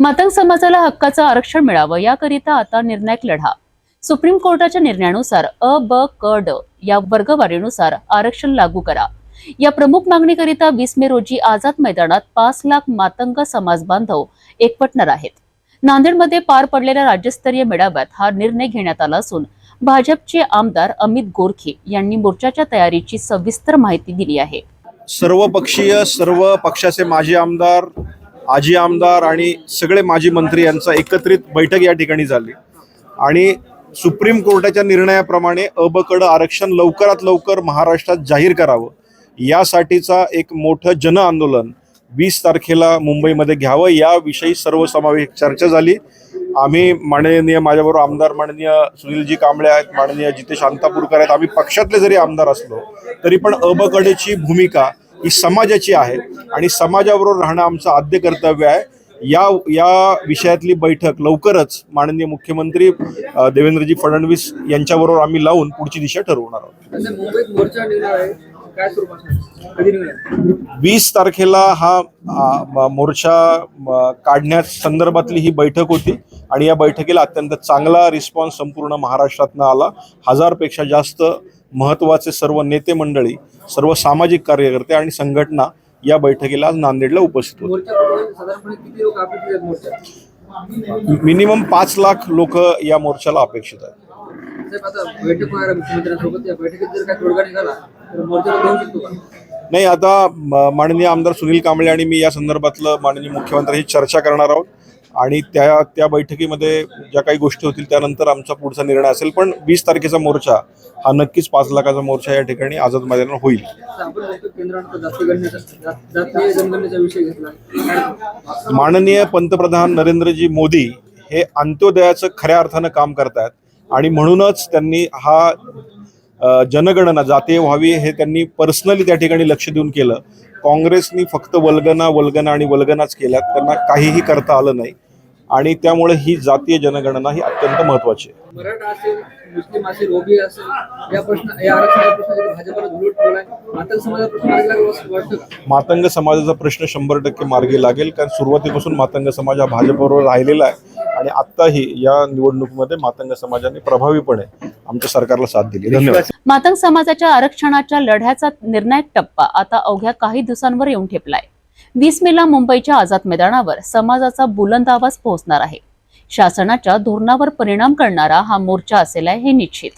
मातंग समाजाला हक्काचं आरक्षण मिळावं याकरिता आता निर्णायक लढा. सुप्रीम कोर्टाच्या निर्णयानुसार अ ब क ड या वर्गवारीनुसार आरक्षण लागू करा. या प्रमुख मागणीकरिता वीस मे रोजी आझाद मैदानात पाच लाख मातंग समाज बांधव एकवटणार आहेत. नांदेडमध्ये पार पडलेल्या राज्यस्तरीय मेळाव्यात हा निर्णय घेण्यात आला असून भाजपचे आमदार अमित गोरखे यांनी मोर्चाच्या तयारीची सविस्तर माहिती दिली आहे. सर्व पक्षीय सर्व पक्षाचे माजी आमदार आजी आमदार आणि सगळे माजी मंत्री यांचा एकत्रित बैठक या ठिकाणी झाली. आणि सुप्रीम कोर्टाच्या निर्णयाप्रमाणे अबकड आरक्षण लवकरात लवकर महाराष्ट्रात जाहीर करावं. यासाठीचा एक मोठं जन आंदोलन वीस तारखेला मुंबईमध्ये घ्यावं याविषयी सर्वसमावेशक चर्चा झाली. आम्ही माननीय माझ्याबरोबर आमदार माननीय सुनीलजी कांबळे आहेत माननीय जितेश शांतापूरकर आहेत. आम्ही पक्षातले जरी आमदार असलो तरी पण अबकडेची भूमिका ही समाजाची आहे आणि समाजाबरोबर राहणं आमचं आद्य कर्तव्य आहे. या या विषयातली बैठक लवकरच माननीय मुख्यमंत्री देवेंद्रजी फडणवीस यांच्याबरोबर आम्ही लावून पुढची दिशा ठरवणार आहोत. निघणार वीस तारखेला हा मोर्चा म, काढण्यास संदर्भातली ही बैठक होती आणि या बैठकीला अत्यंत चांगला रिस्पॉन्स संपूर्ण महाराष्ट्रातनं आला. हजारपेक्षा जास्त महत्त्वाचे सर्व नेते मंडळी सर्व सामाजिक कार्यकर्ते आणि संघटना या बैठकीला आज नांदेडला उपस्थित होते. मिनिमम पाच लाख लोक या मोर्चाला अपेक्षित आहेत. नाही आता माननीय आमदार सुनील कांबळे आणि मी या संदर्भातलं माननीय मुख्यमंत्र्यांशी चर्चा करणार आहोत. आणि त्या त्या बैठकीमध्ये ज्या काही गोष्टी होतील त्यानंतर आमचा पुढचा निर्णय असेल. पण वीस तारखेचा मोर्चा हा नक्कीच पाच लाखाचा मोर्चा या ठिकाणी आझाद मैदानावर होईल. माननीय पंतप्रधान नरेंद्रजी मोदी हे अंत्योदयाचं खऱ्या अर्थानं काम करतायत आणि म्हणूनच त्यांनी हा जनगणना जातीय व्हावी हे त्यांनी पर्सनली त्या ठिकाणी लक्ष देऊन केलं. काँग्रेसनी फक्त वल्गना वल्गना आणि वल्गनाच केल्यात. त्यांना काहीही करता आलं नाही. आणि त्यामुळे ही जातीय जनगणना ही अत्यंत महत्वाची आहे. मातंग समाजाचा प्रश्न शंभर टक्के मार्गी लागेल कारण सुरुवातीपासून मातंग समाज हा भाजपबरोबर राहिलेला आहे. आणि आत्ताही या निवडणुकीमध्ये मातंग समाजाने प्रभावीपणे आमच्या सरकारला साथ दिली. धन्यवाद. मातंग समाजाच्या आरक्षणाच्या लढ्याचा निर्णायक टप्पा आता अवघ्या काही दिवसांवर येऊन ठेपलाय. वीस मेला मुंबईच्या आझाद मैदानावर समाजाचा बुलंद आवाज पोहोचणार आहे. शासनाच्या धोरणावर परिणाम करणारा हा मोर्चा असेल आहे हे निश्चित.